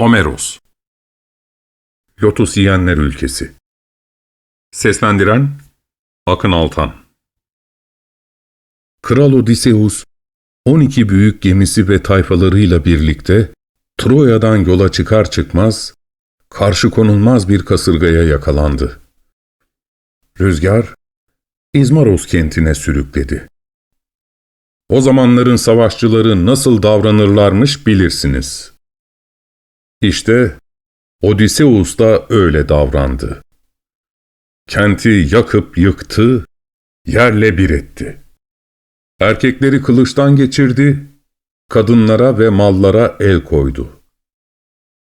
Homeros Lotus Yiyenler Ülkesi Seslendiren Akın Altan Kral Odysseus, 12 büyük gemisi ve tayfalarıyla birlikte Troya'dan yola çıkar çıkmaz, karşı konulmaz bir kasırgaya yakalandı. Rüzgar, İzmaros kentine sürükledi. O zamanların savaşçıları nasıl davranırlarmış bilirsiniz. İşte Odysseus da öyle davrandı. Kenti yakıp yıktı, yerle bir etti. Erkekleri kılıçtan geçirdi, kadınlara ve mallara el koydu.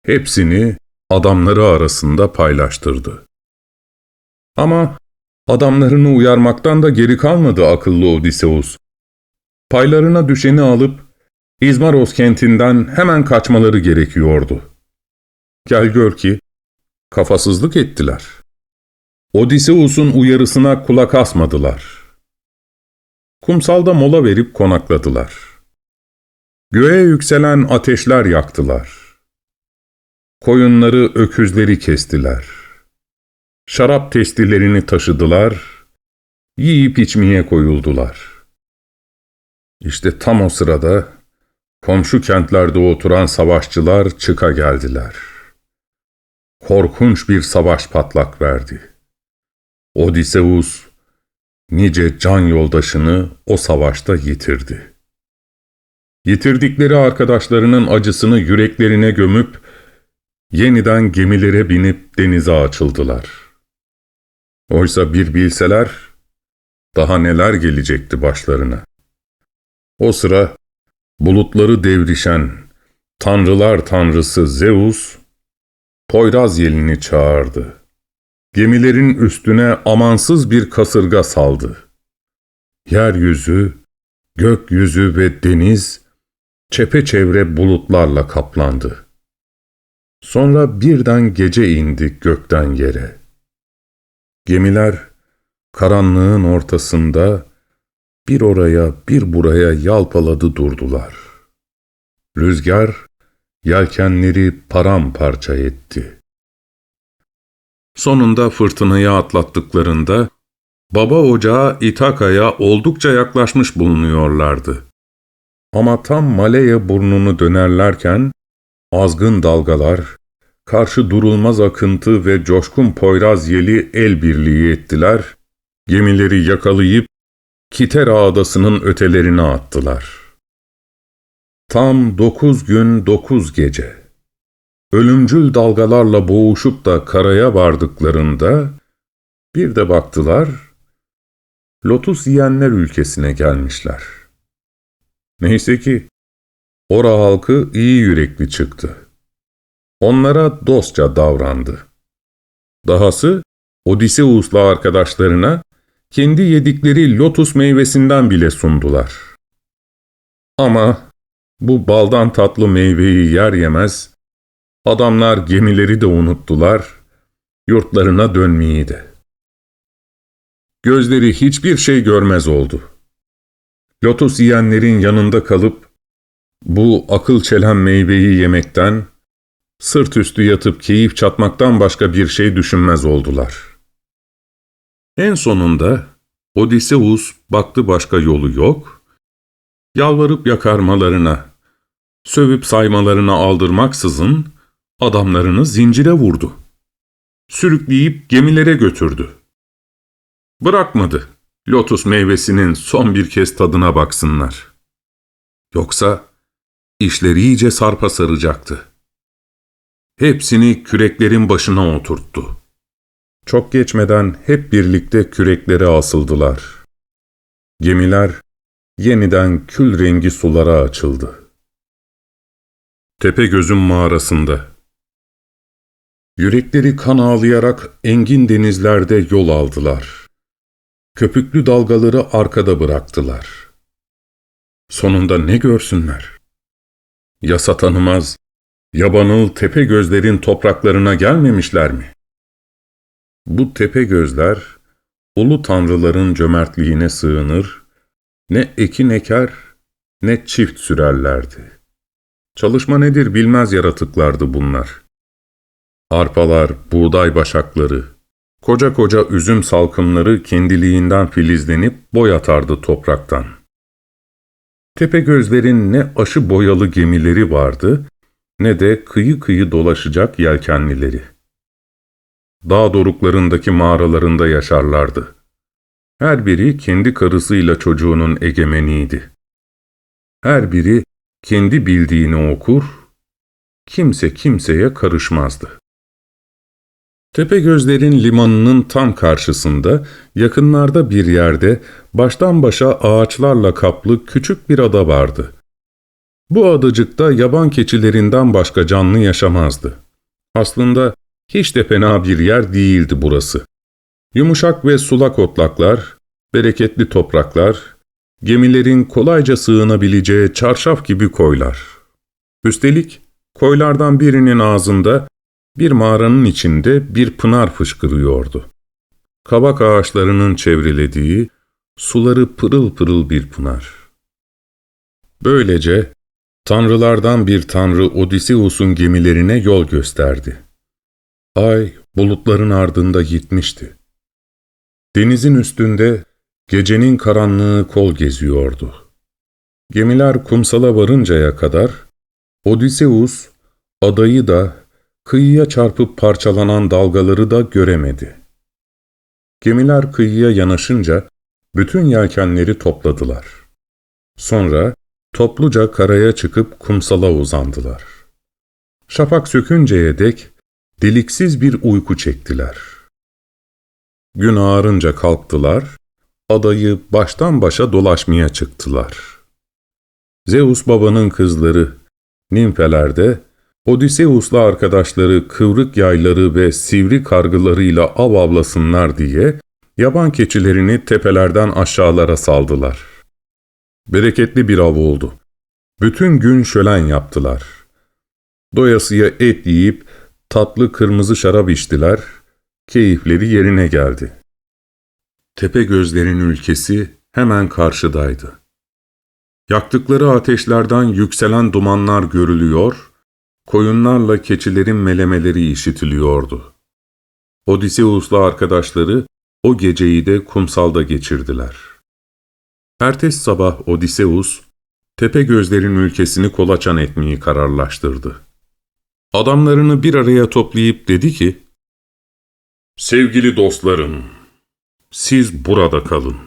Hepsini adamları arasında paylaştırdı. Ama adamlarını uyarmaktan da geri kalmadı akıllı Odysseus. Paylarına düşeni alıp İzmaros kentinden hemen kaçmaları gerekiyordu. Gel gör ki kafasızlık ettiler. Odysseus'un uyarısına kulak asmadılar. Kumsalda mola verip konakladılar. Göğe yükselen ateşler yaktılar. Koyunları, öküzleri kestiler. Şarap testilerini taşıdılar. Yiyip içmeye koyuldular. İşte tam o sırada komşu kentlerde oturan savaşçılar çıka geldiler. Korkunç bir savaş patlak verdi. Odysseus nice can yoldaşını o savaşta yitirdi. Yitirdikleri arkadaşlarının acısını yüreklerine gömüp yeniden gemilere binip denize açıldılar. Oysa bir bilseler daha neler gelecekti başlarına. O sıra bulutları devrişen tanrılar tanrısı Zeus Poyraz yelini çağırdı. Gemilerin üstüne amansız bir kasırga saldı. Yeryüzü, gökyüzü ve deniz çepeçevre bulutlarla kaplandı. Sonra birden gece indi gökten yere. Gemiler karanlığın ortasında bir oraya bir buraya yalpaladı durdular. Rüzgar yelkenleri paramparça etti. Sonunda fırtınayı atlattıklarında baba ocağı İtaka'ya oldukça yaklaşmış bulunuyorlardı. Ama tam Malaya burnunu dönerlerken azgın dalgalar, karşı durulmaz akıntı ve coşkun poyraz yeli el birliği ettiler, gemileri yakalayıp Kitera adasının ötelerine attılar. Tam dokuz gün dokuz gece. Ölümcül dalgalarla boğuşup da karaya vardıklarında bir de baktılar, lotus yiyenler ülkesine gelmişler. Neyse ki ora halkı iyi yürekli çıktı. Onlara dostça davrandı. Dahası Odysseus'la arkadaşlarına kendi yedikleri lotus meyvesinden bile sundular. Ama bu baldan tatlı meyveyi yer yemez, adamlar gemileri de unuttular, yurtlarına dönmeyi de. Gözleri hiçbir şey görmez oldu. Lotus yiyenlerin yanında kalıp, bu akıl çelen meyveyi yemekten, sırt üstü yatıp keyif çatmaktan başka bir şey düşünmez oldular.'' En sonunda Odysseus baktı başka yolu yok, yalvarıp yakarmalarına, sövüp saymalarına aldırmaksızın adamlarını zincire vurdu. Sürükleyip gemilere götürdü. Bırakmadı lotus meyvesinin son bir kez tadına baksınlar. Yoksa işleri iyice sarpa saracaktı. Hepsini küreklerin başına oturttu. Çok geçmeden hep birlikte küreklere asıldılar. Gemiler yeniden kül rengi sulara açıldı. Tepegöz'ün mağarasında. Yürekleri kan ağlayarak engin denizlerde yol aldılar. Köpüklü dalgaları arkada bıraktılar. Sonunda ne görsünler? Yasa tanımaz, yabanıl tepe gözlerin topraklarına gelmemişler mi? Bu tepe gözler, ulu tanrıların cömertliğine sığınır, ne ekin eker, ne çift sürerlerdi. Çalışma nedir bilmez yaratıklardı bunlar. Arpalar, buğday başakları, koca koca üzüm salkımları kendiliğinden filizlenip boy atardı topraktan. Tepegözlerin ne aşı boyalı gemileri vardı, ne de kıyı kıyı dolaşacak yelkenlileri. Dağ doruklarındaki mağaralarında yaşarlardı. Her biri kendi karısıyla çocuğunun egemeniydi. Her biri kendi bildiğini okur, kimse kimseye karışmazdı. Tepegözlerin limanının tam karşısında, yakınlarda bir yerde baştan başa ağaçlarla kaplı küçük bir ada vardı. Bu adacıkta yaban keçilerinden başka canlı yaşamazdı. Aslında hiç de fena bir yer değildi burası. Yumuşak ve sulak otlaklar, bereketli topraklar, gemilerin kolayca sığınabileceği çarşaf gibi koylar. Üstelik koylardan birinin ağzında bir mağaranın içinde bir pınar fışkırıyordu. Kabak ağaçlarının çevrelediği, suları pırıl pırıl bir pınar. Böylece tanrılardan bir tanrı Odysseus'un gemilerine yol gösterdi. Ay bulutların ardında gitmişti. Denizin üstünde gecenin karanlığı kol geziyordu. Gemiler kumsala varıncaya kadar Odysseus adayı da kıyıya çarpıp parçalanan dalgaları da göremedi. Gemiler kıyıya yanaşınca bütün yelkenleri topladılar. Sonra topluca karaya çıkıp kumsala uzandılar. Şafak sökünceye dek deliksiz bir uyku çektiler. Gün ağarınca kalktılar, adayı baştan başa dolaşmaya çıktılar. Zeus babanın kızları, nimfeler de Odysseus'la arkadaşları kıvrık yayları ve sivri kargılarıyla av avlasınlar diye yaban keçilerini tepelerden aşağılara saldılar. Bereketli bir av oldu. Bütün gün şölen yaptılar. Doyasıya et yiyip tatlı kırmızı şarap içtiler, keyifleri yerine geldi. Tepe gözlerin ülkesi hemen karşıdaydı. Yaktıkları ateşlerden yükselen dumanlar görülüyor, koyunlarla keçilerin melemeleri işitiliyordu. Odysseus'la arkadaşları o geceyi de kumsalda geçirdiler. Ertesi sabah Odysseus, tepe gözlerin ülkesini kolaçan etmeyi kararlaştırdı. Adamlarını bir araya toplayıp dedi ki, Sevgili dostlarım, siz burada kalın.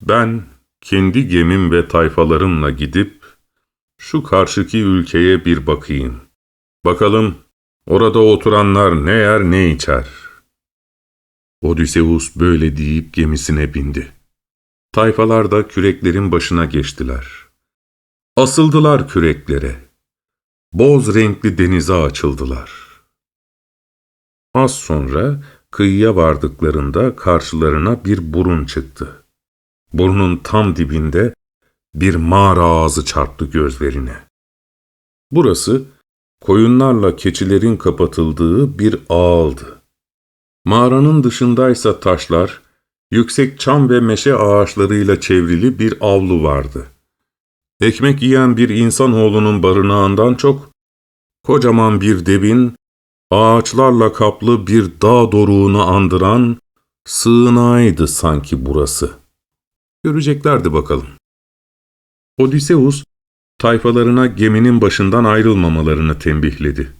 Ben kendi gemim ve tayfalarımla gidip şu karşıki ülkeye bir bakayım. Bakalım orada oturanlar ne yer ne içer. Odysseus böyle deyip gemisine bindi. Tayfalar da küreklerin başına geçtiler. Asıldılar küreklere. Boz renkli denize açıldılar. Az sonra kıyıya vardıklarında karşılarına bir burun çıktı. Burnun tam dibinde bir mağara ağzı çarptı gözlerine. Burası, koyunlarla keçilerin kapatıldığı bir ağıldı. Mağaranın dışındaysa taşlar, yüksek çam ve meşe ağaçlarıyla çevrili bir avlu vardı. Ekmek yiyen bir insanoğlunun barınağından çok, kocaman bir devin, ağaçlarla kaplı bir dağ doruğunu andıran sığınağıydı sanki burası. Göreceklerdi bakalım. Odysseus, tayfalarına geminin başından ayrılmamalarını tembihledi.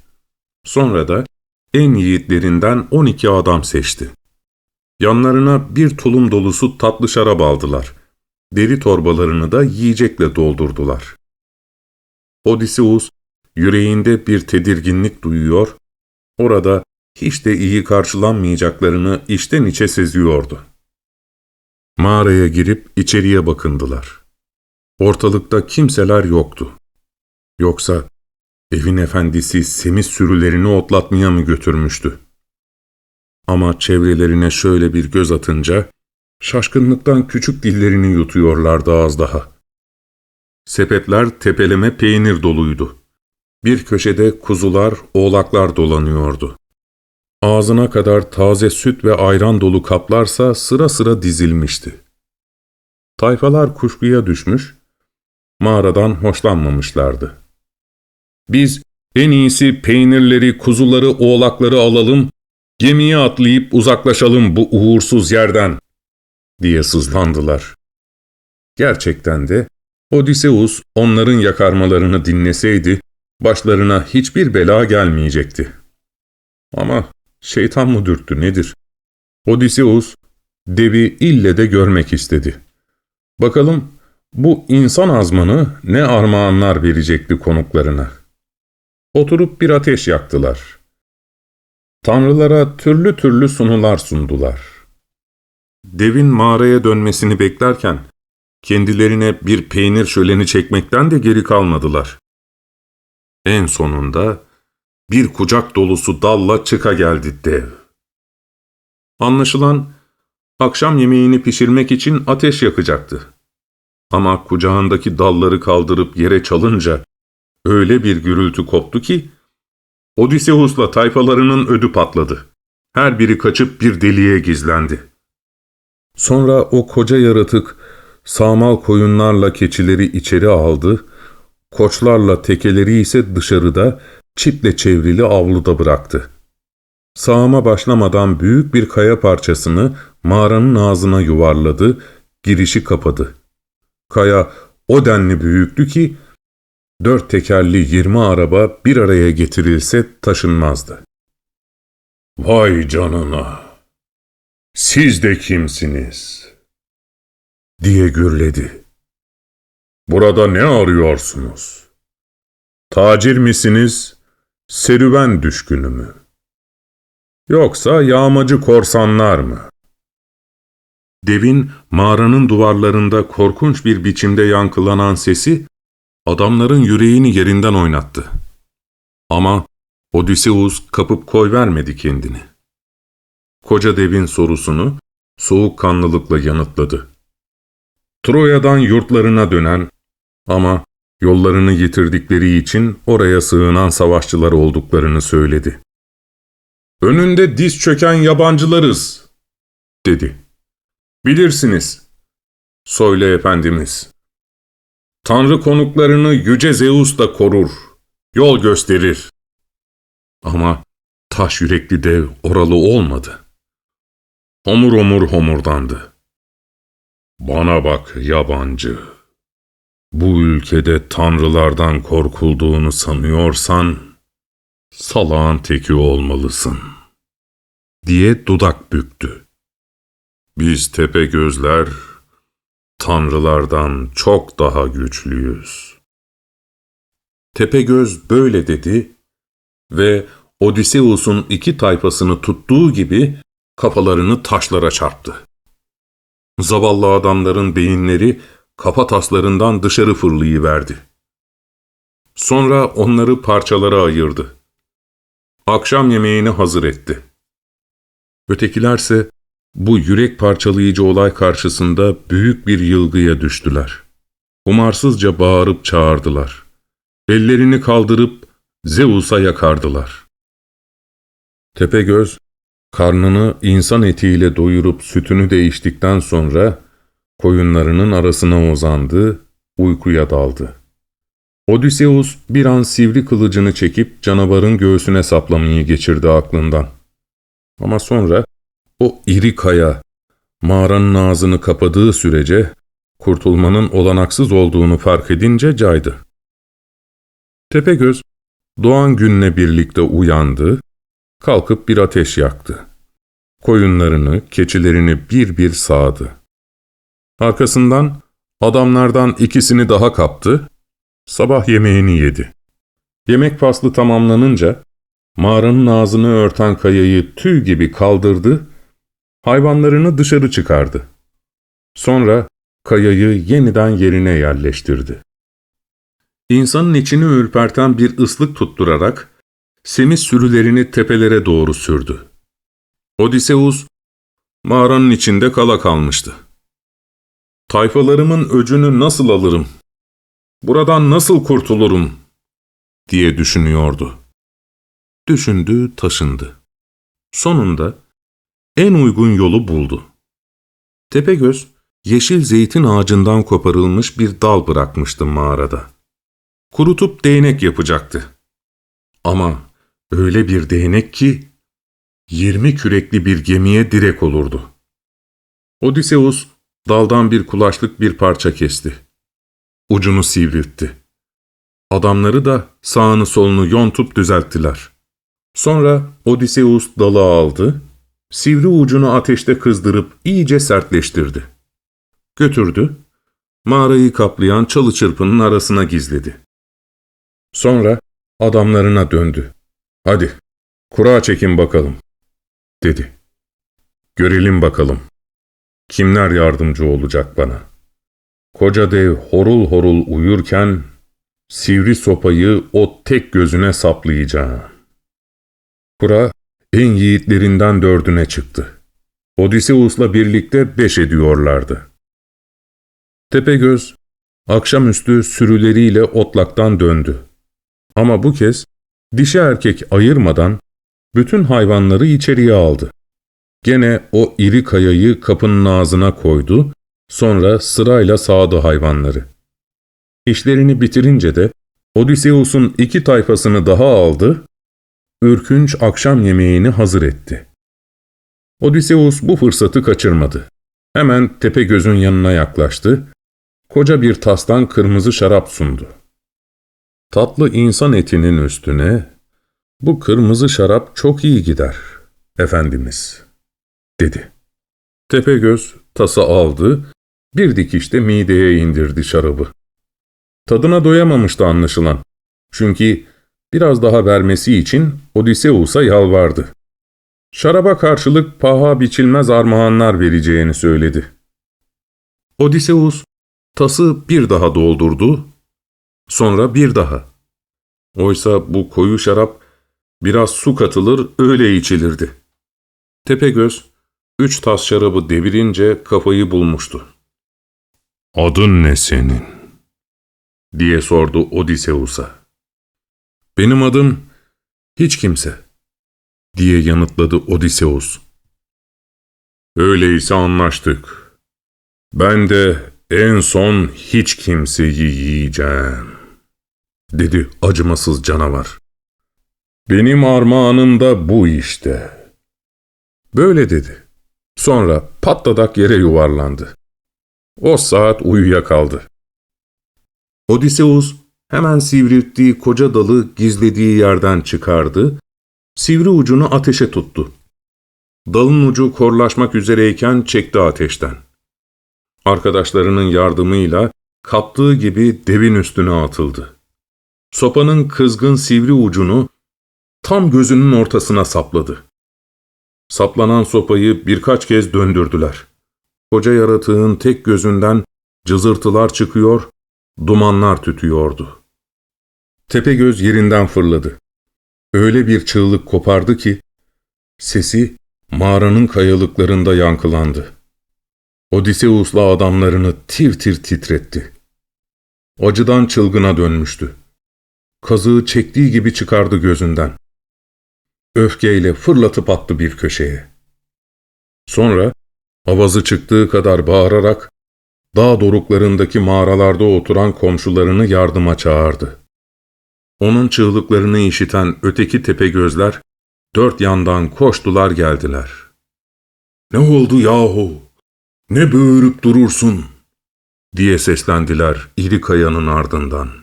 Sonra da en yiğitlerinden 12 adam seçti. Yanlarına bir tulum dolusu tatlı şarap aldılar. Deri torbalarını da yiyecekle doldurdular. Odysseus, yüreğinde bir tedirginlik duyuyor, orada hiç de iyi karşılanmayacaklarını içten içe seziyordu. Mağaraya girip içeriye bakındılar. Ortalıkta kimseler yoktu. Yoksa evin efendisi semiz sürülerini otlatmaya mı götürmüştü? Ama çevrelerine şöyle bir göz atınca, şaşkınlıktan küçük dillerini yutuyorlardı az daha. Sepetler tepeleme peynir doluydu. Bir köşede kuzular, oğlaklar dolanıyordu. Ağzına kadar taze süt ve ayran dolu kaplarsa sıra sıra dizilmişti. Tayfalar kuşkuya düşmüş, mağaradan hoşlanmamışlardı. Biz en iyisi peynirleri, kuzuları, oğlakları alalım, gemiye atlayıp uzaklaşalım bu uğursuz yerden, diye sızlandılar. Gerçekten de Odysseus onların yakarmalarını dinleseydi, başlarına hiçbir bela gelmeyecekti. Ama şeytan mı dürttü nedir? Odysseus, devi ille de görmek istedi. Bakalım bu insan azmanı ne armağanlar verecekti konuklarına. Oturup bir ateş yaktılar. Tanrılara türlü türlü sunular sundular. Devin mağaraya dönmesini beklerken, kendilerine bir peynir şöleni çekmekten de geri kalmadılar. En sonunda bir kucak dolusu dalla çıka geldi dev. Anlaşılan akşam yemeğini pişirmek için ateş yakacaktı. Ama kucağındaki dalları kaldırıp yere çalınca öyle bir gürültü koptu ki Odysseus'la tayfalarının ödü patladı. Her biri kaçıp bir deliğe gizlendi. Sonra o koca yaratık sağmal koyunlarla keçileri içeri aldı, koçlarla tekeleri ise dışarıda çiple çevrili avluda bıraktı. Sağıma başlamadan büyük bir kaya parçasını mağaranın ağzına yuvarladı, girişi kapadı. Kaya o denli büyüktü ki, dört tekerli yirmi araba bir araya getirilse taşınmazdı. Vay canına! Siz de kimsiniz? diye gürledi. Burada ne arıyorsunuz? Tacir misiniz, serüven düşkünü mü? Yoksa yağmacı korsanlar mı? Devin mağaranın duvarlarında korkunç bir biçimde yankılanan sesi adamların yüreğini yerinden oynattı. Ama Odysseus kapıp koy vermedi kendini. Koca devin sorusunu soğukkanlılıkla yanıtladı. Troya'dan yurtlarına dönen ama yollarını yitirdikleri için oraya sığınan savaşçılar olduklarını söyledi. Önünde diz çöken yabancılarız, dedi. Bilirsiniz, söyle efendimiz. Tanrı konuklarını yüce Zeus da korur, yol gösterir. Ama taş yürekli dev oralı olmadı. Homur homur homurdandı. Bana bak yabancı. Bu ülkede tanrılardan korkulduğunu sanıyorsan, salağın teki olmalısın, diye dudak büktü. Biz tepe gözler, tanrılardan çok daha güçlüyüz. Tepegöz böyle dedi ve Odysseus'un iki tayfasını tuttuğu gibi kafalarını taşlara çarptı. Zavallı adamların beyinleri kafa taslarından dışarı fırlayıverdi. Sonra onları parçalara ayırdı. Akşam yemeğini hazır etti. Ötekilerse bu yürek parçalayıcı olay karşısında büyük bir yılgıya düştüler. Umarsızca bağırıp çağırdılar. Ellerini kaldırıp Zeus'a yakardılar. Tepegöz, karnını insan etiyle doyurup sütünü de içtikten sonra koyunlarının arasına uzandı, uykuya daldı. Odysseus bir an sivri kılıcını çekip canavarın göğsüne saplamayı geçirdi aklından. Ama sonra o iri kaya mağaranın ağzını kapadığı sürece kurtulmanın olanaksız olduğunu fark edince caydı. Tepegöz doğan günle birlikte uyandı, kalkıp bir ateş yaktı. Koyunlarını, keçilerini bir bir sağdı. Arkasından adamlardan ikisini daha kaptı, sabah yemeğini yedi. Yemek faslı tamamlanınca mağaranın ağzını örten kayayı tüy gibi kaldırdı, hayvanlarını dışarı çıkardı. Sonra kayayı yeniden yerine yerleştirdi. İnsanın içini ürperten bir ıslık tutturarak semiz sürülerini tepelere doğru sürdü. Odysseus mağaranın içinde kala kalmıştı. Tayfalarımın öcünü nasıl alırım? Buradan nasıl kurtulurum? diye düşünüyordu. Düşündü, taşındı. Sonunda en uygun yolu buldu. Tepegöz, yeşil zeytin ağacından koparılmış bir dal bırakmıştı mağarada. kurutup değnek yapacaktı. Ama öyle bir değnek ki, yirmi kürekli bir gemiye direk olurdu. Odysseus daldan bir kulaçlık bir parça kesti. Ucunu sivriltti. Adamları da sağını solunu yontup düzelttiler. Sonra Odysseus dalı aldı, sivri ucunu ateşte kızdırıp iyice sertleştirdi. Götürdü, mağarayı kaplayan çalı çırpının arasına gizledi. Sonra adamlarına döndü. Hadi, kura çekin bakalım, dedi. Görelim bakalım. Kimler yardımcı olacak bana? Koca dev horul horul uyurken, sivri sopayı o tek gözüne saplayacağım. Kura en yiğitlerinden dördüne çıktı. Odysseus'la birlikte beş ediyorlardı. Tepegöz, akşamüstü sürüleriyle otlaktan döndü. Ama bu kez dişi erkek ayırmadan bütün hayvanları içeriye aldı. Gene o iri kayayı kapının ağzına koydu, sonra sırayla sağdı hayvanları. İşlerini bitirince de Odysseus'un iki tayfasını daha aldı, ürkünç akşam yemeğini hazır etti. Odysseus bu fırsatı kaçırmadı. Hemen Tepegöz'ün yanına yaklaştı, koca bir tastan kırmızı şarap sundu. Tatlı insan etinin üstüne, bu kırmızı şarap çok iyi gider, efendimiz, dedi. Tepegöz tası aldı, bir dikişte mideye indirdi şarabı. Tadına doyamamıştı anlaşılan. Çünkü biraz daha vermesi için Odysseus'a yalvardı. Şaraba karşılık paha biçilmez armağanlar vereceğini söyledi. Odysseus tası bir daha doldurdu, sonra bir daha. Oysa bu koyu şarap biraz su katılır öyle içilirdi. Tepegöz üç tas şarabı devirince kafayı bulmuştu. ''Adın ne senin?'' diye sordu Odysseus'a. ''Benim adım hiç kimse.'' diye yanıtladı Odysseus. ''Öyleyse anlaştık. Ben de en son hiç kimseyi yiyeceğim.'' Dedi acımasız canavar. ''Benim armağanım da bu işte.'' Böyle dedi. Sonra patladak yere yuvarlandı. O saat uyuyakaldı. Odysseus hemen sivrilttiği koca dalı gizlediği yerden çıkardı, sivri ucunu ateşe tuttu. Dalın ucu korlaşmak üzereyken çekti ateşten. Arkadaşlarının yardımıyla kaptığı gibi devin üstüne atıldı. Sopanın kızgın sivri ucunu tam gözünün ortasına sapladı. Saplanan sopayı birkaç kez döndürdüler. Koca yaratığın tek gözünden cızırtılar çıkıyor, dumanlar tütüyordu. Tepegöz yerinden fırladı. Öyle bir çığlık kopardı ki, sesi mağaranın kayalıklarında yankılandı. Odysseus'la adamlarını tir tir titretti. Acıdan çılgına dönmüştü. Kazığı çektiği gibi çıkardı gözünden. Öfkeyle fırlatıp attı bir köşeye. Sonra avazı çıktığı kadar bağırarak dağ doruklarındaki mağaralarda oturan komşularını yardıma çağırdı. Onun çığlıklarını işiten öteki tepe gözler dört yandan koştular geldiler. ''Ne oldu yahu? Ne böğürüp durursun?'' diye seslendiler iri kayanın ardından.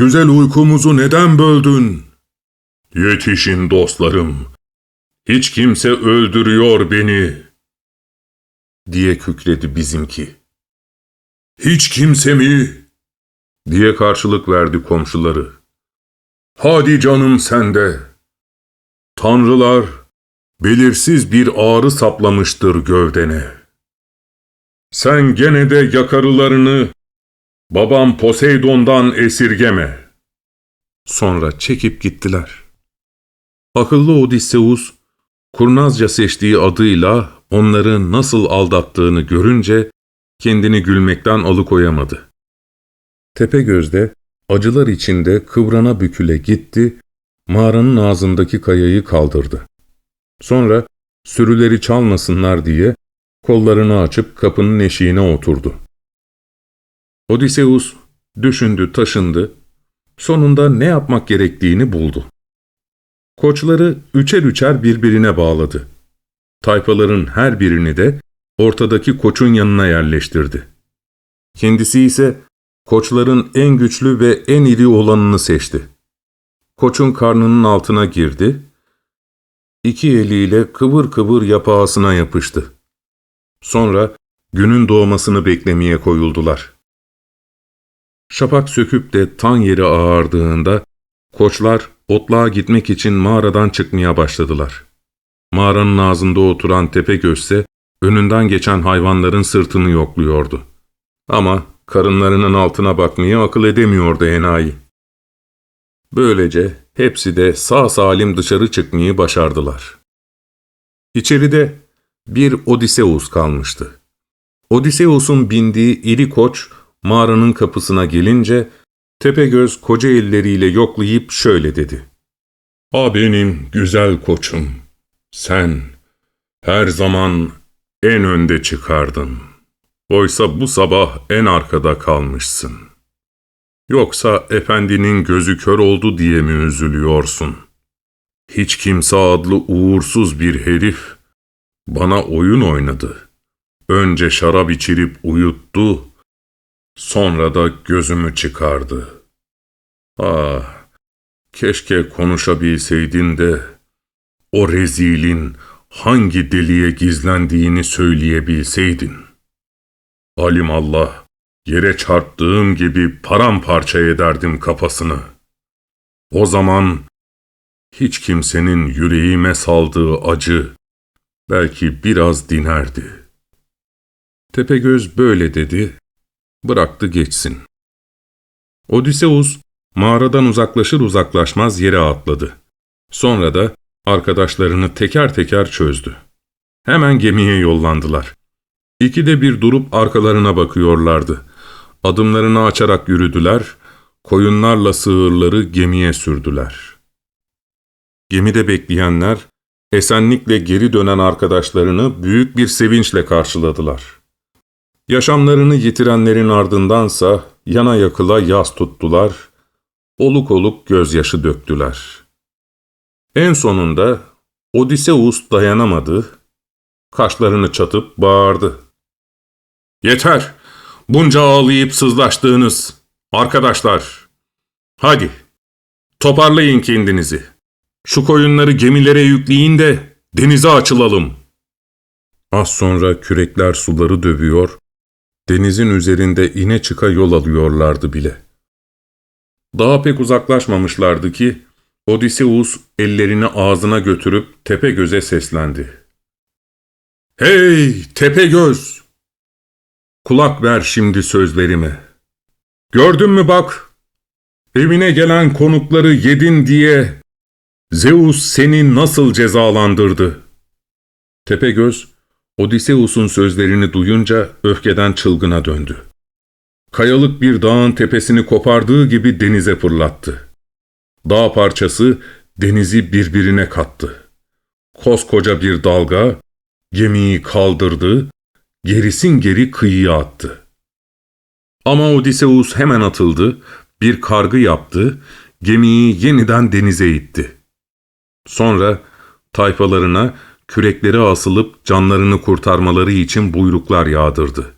''Güzel uykumuzu neden böldün?'' ''Yetişin dostlarım, hiç kimse öldürüyor beni.'' diye kükredi bizimki. ''Hiç kimse mi?'' diye karşılık verdi komşuları. ''Hadi canım sende. Tanrılar belirsiz bir ağrı saplamıştır gövdene. Sen gene de yakarılarını babam Poseidon'dan esirgeme.'' Sonra çekip gittiler. Akıllı Odysseus, kurnazca seçtiği adıyla onları nasıl aldattığını görünce kendini gülmekten alıkoyamadı. Tepegöz'de acılar içinde kıvrana büküle gitti, mağaranın ağzındaki kayayı kaldırdı. Sonra sürüleri çalmasınlar diye kollarını açıp kapının eşiğine oturdu. Odysseus Düşündü, taşındı. Sonunda ne yapmak gerektiğini buldu. Koçları üçer üçer birbirine bağladı. Tayfaların her birini de ortadaki koçun yanına yerleştirdi. Kendisi ise koçların en güçlü ve en iri olanını seçti. Koçun karnının altına girdi, iki eliyle kıvır kıvır yapağısına yapıştı. Sonra günün doğmasını beklemeye koyuldular. Şafak söküp de tan yeri ağardığında koçlar otluğa gitmek için mağaradan çıkmaya başladılar. Mağaranın ağzında oturan Tepegözse önünden geçen hayvanların sırtını yokluyordu. Ama karınlarının altına bakmayı akıl edemiyordu enayi. Böylece hepsi de sağ salim dışarı çıkmayı başardılar. İçeride bir Odiseus kalmıştı. Odiseus'un bindiği iri koç mağaranın kapısına gelince Tepegöz koca elleriyle yoklayıp şöyle dedi. ''A benim güzel koçum, sen her zaman en önde çıkardın. Oysa bu sabah en arkada kalmışsın. Yoksa efendinin gözü kör oldu diye mi üzülüyorsun? Hiç kimse adlı uğursuz bir herif bana oyun oynadı. Önce şarap içirip uyuttu, sonra da gözümü çıkardı. Ah, keşke konuşabilseydin de o rezilin hangi deliğe gizlendiğini söyleyebilseydin. Alim Allah, yere çarptığım gibi paramparça ederdim kafasını. O zaman hiç kimsenin yüreğime saldığı acı belki biraz dinerdi. Tepegöz böyle dedi, bıraktı geçsin. Odysseus mağaradan uzaklaşır uzaklaşmaz yere atladı. Sonra da arkadaşlarını teker teker çözdü. Hemen gemiye yollandılar. İkide bir durup arkalarına bakıyorlardı. Adımlarını açarak yürüdüler, koyunlarla sığırları gemiye sürdüler. Gemide bekleyenler, esenlikle geri dönen arkadaşlarını büyük bir sevinçle karşıladılar. Yaşamlarını yitirenlerin ardındansa yana yakıla yas tuttular, oluk oluk gözyaşı döktüler. En sonunda Odysseus dayanamadı, kaşlarını çatıp bağırdı. ''Yeter! Bunca ağlayıp sızlaştığınız arkadaşlar! Hadi, toparlayın kendinizi. Şu koyunları gemilere yükleyin de denize açılalım.'' Az sonra kürekler suları dövüyor, denizin üzerinde ine çıka yol alıyorlardı bile. Daha pek uzaklaşmamışlardı ki, Odysseus ellerini ağzına götürüp Tepegöz'e seslendi. ''Hey Tepegöz! Kulak ver şimdi sözlerime. Gördün mü bak, evine gelen konukları yedin diye Zeus seni nasıl cezalandırdı?'' Tepegöz, Odysseus'un sözlerini duyunca öfkeden çılgına döndü. Kayalık bir dağın tepesini kopardığı gibi denize fırlattı. Dağ parçası denizi birbirine kattı. Koskoca bir dalga gemiyi kaldırdı, gerisin geri kıyıya attı. Ama Odysseus hemen atıldı, bir kargı yaptı, gemiyi yeniden denize itti. Sonra tayfalarına kürekleri asılıp canlarını kurtarmaları için buyruklar yağdırdı.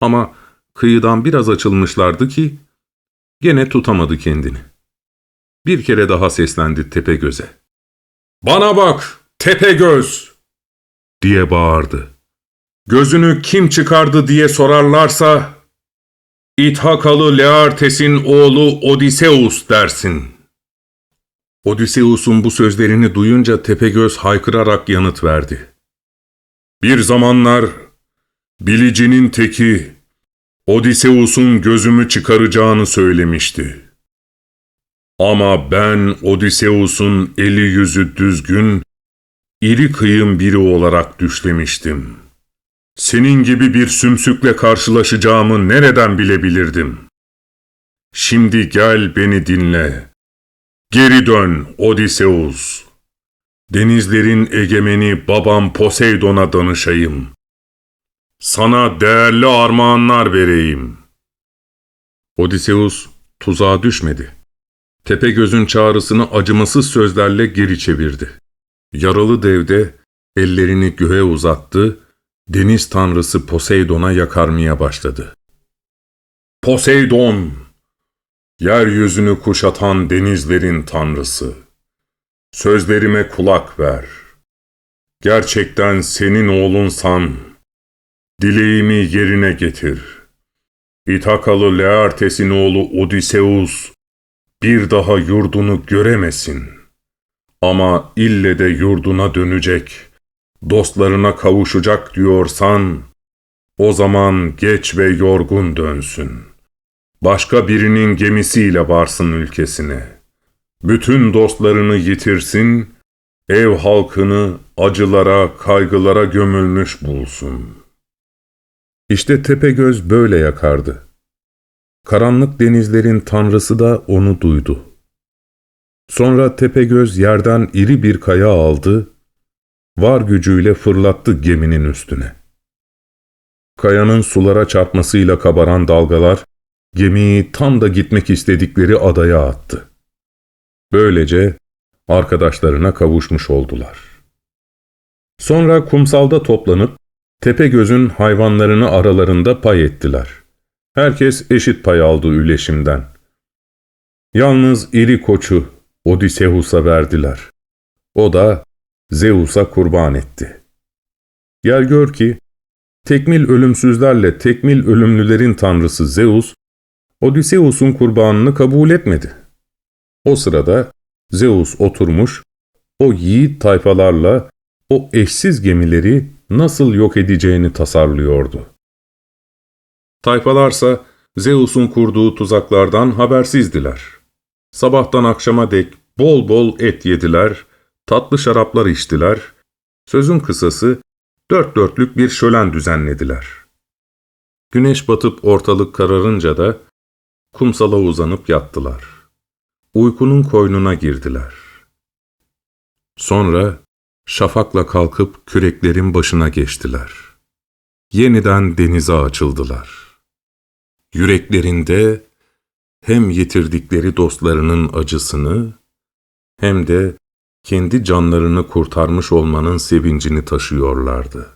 Ama kıyıdan biraz açılmışlardı ki gene tutamadı kendini. Bir kere daha seslendi Tepegöz'e. ''Bana bak Tepegöz!'' diye bağırdı. ''Gözünü kim çıkardı diye sorarlarsa, İthakalı Leartes'in oğlu Odysseus dersin.'' Odysseus'un bu sözlerini duyunca Tepegöz haykırarak yanıt verdi. Bir zamanlar bilicinin teki Odysseus'un gözümü çıkaracağını söylemişti. Ama ben Odysseus'un eli yüzü düzgün, iri kıyım biri olarak düşlemiştim. Senin gibi bir sümsükle karşılaşacağımı nereden bilebilirdim? Şimdi gel beni dinle. Geri dön Odysseus. Denizlerin egemeni babam Poseidon'a danışayım. Sana değerli armağanlar vereyim. Odysseus tuzağa düşmedi. Tepegöz'ün çağrısını acımasız sözlerle geri çevirdi. Yaralı dev de ellerini göğe uzattı, deniz tanrısı Poseidon'a yakarmaya başladı. Poseidon! Yeryüzünü kuşatan denizlerin tanrısı! Sözlerime kulak ver. Gerçekten senin oğlunsan, dileğimi yerine getir. İtakalı Laertes'in oğlu Odysseus, bir daha yurdunu göremesin. Ama ille de yurduna dönecek, dostlarına kavuşacak diyorsan, o zaman geç ve yorgun dönsün. Başka birinin gemisiyle varsın ülkesine. Bütün dostlarını yitirsin, ev halkını acılara, kaygılara gömülmüş bulsun. İşte Tepegöz böyle yakardı. Karanlık denizlerin tanrısı da onu duydu. Sonra Tepegöz yerden iri bir kaya aldı, var gücüyle fırlattı geminin üstüne. Kayanın sulara çarpmasıyla kabaran dalgalar, gemiyi tam da gitmek istedikleri adaya attı. Böylece arkadaşlarına kavuşmuş oldular. Sonra kumsalda toplanıp Tepegöz'ün hayvanlarını aralarında pay ettiler. Herkes eşit pay aldı üleşimden. Yalnız iri koçu Odysseus'a verdiler. O da Zeus'a kurban etti. Gel gör ki, tekmil ölümsüzlerle tekmil ölümlülerin tanrısı Zeus, Odysseus'un kurbanını kabul etmedi. O sırada Zeus oturmuş, o yiğit tayfalarla o eşsiz gemileri nasıl yok edeceğini tasarlıyordu. Tayfalarsa Zeus'un kurduğu tuzaklardan habersizdiler. Sabahtan akşama dek bol bol et yediler, tatlı şaraplar içtiler, sözün kısası dört dörtlük bir şölen düzenlediler. Güneş batıp ortalık kararınca da kumsala uzanıp yattılar. Uykunun koynuna girdiler. Sonra şafakla kalkıp küreklerin başına geçtiler. Yeniden denize açıldılar. Yüreklerinde hem yitirdikleri dostlarının acısını hem de kendi canlarını kurtarmış olmanın sevincini taşıyorlardı.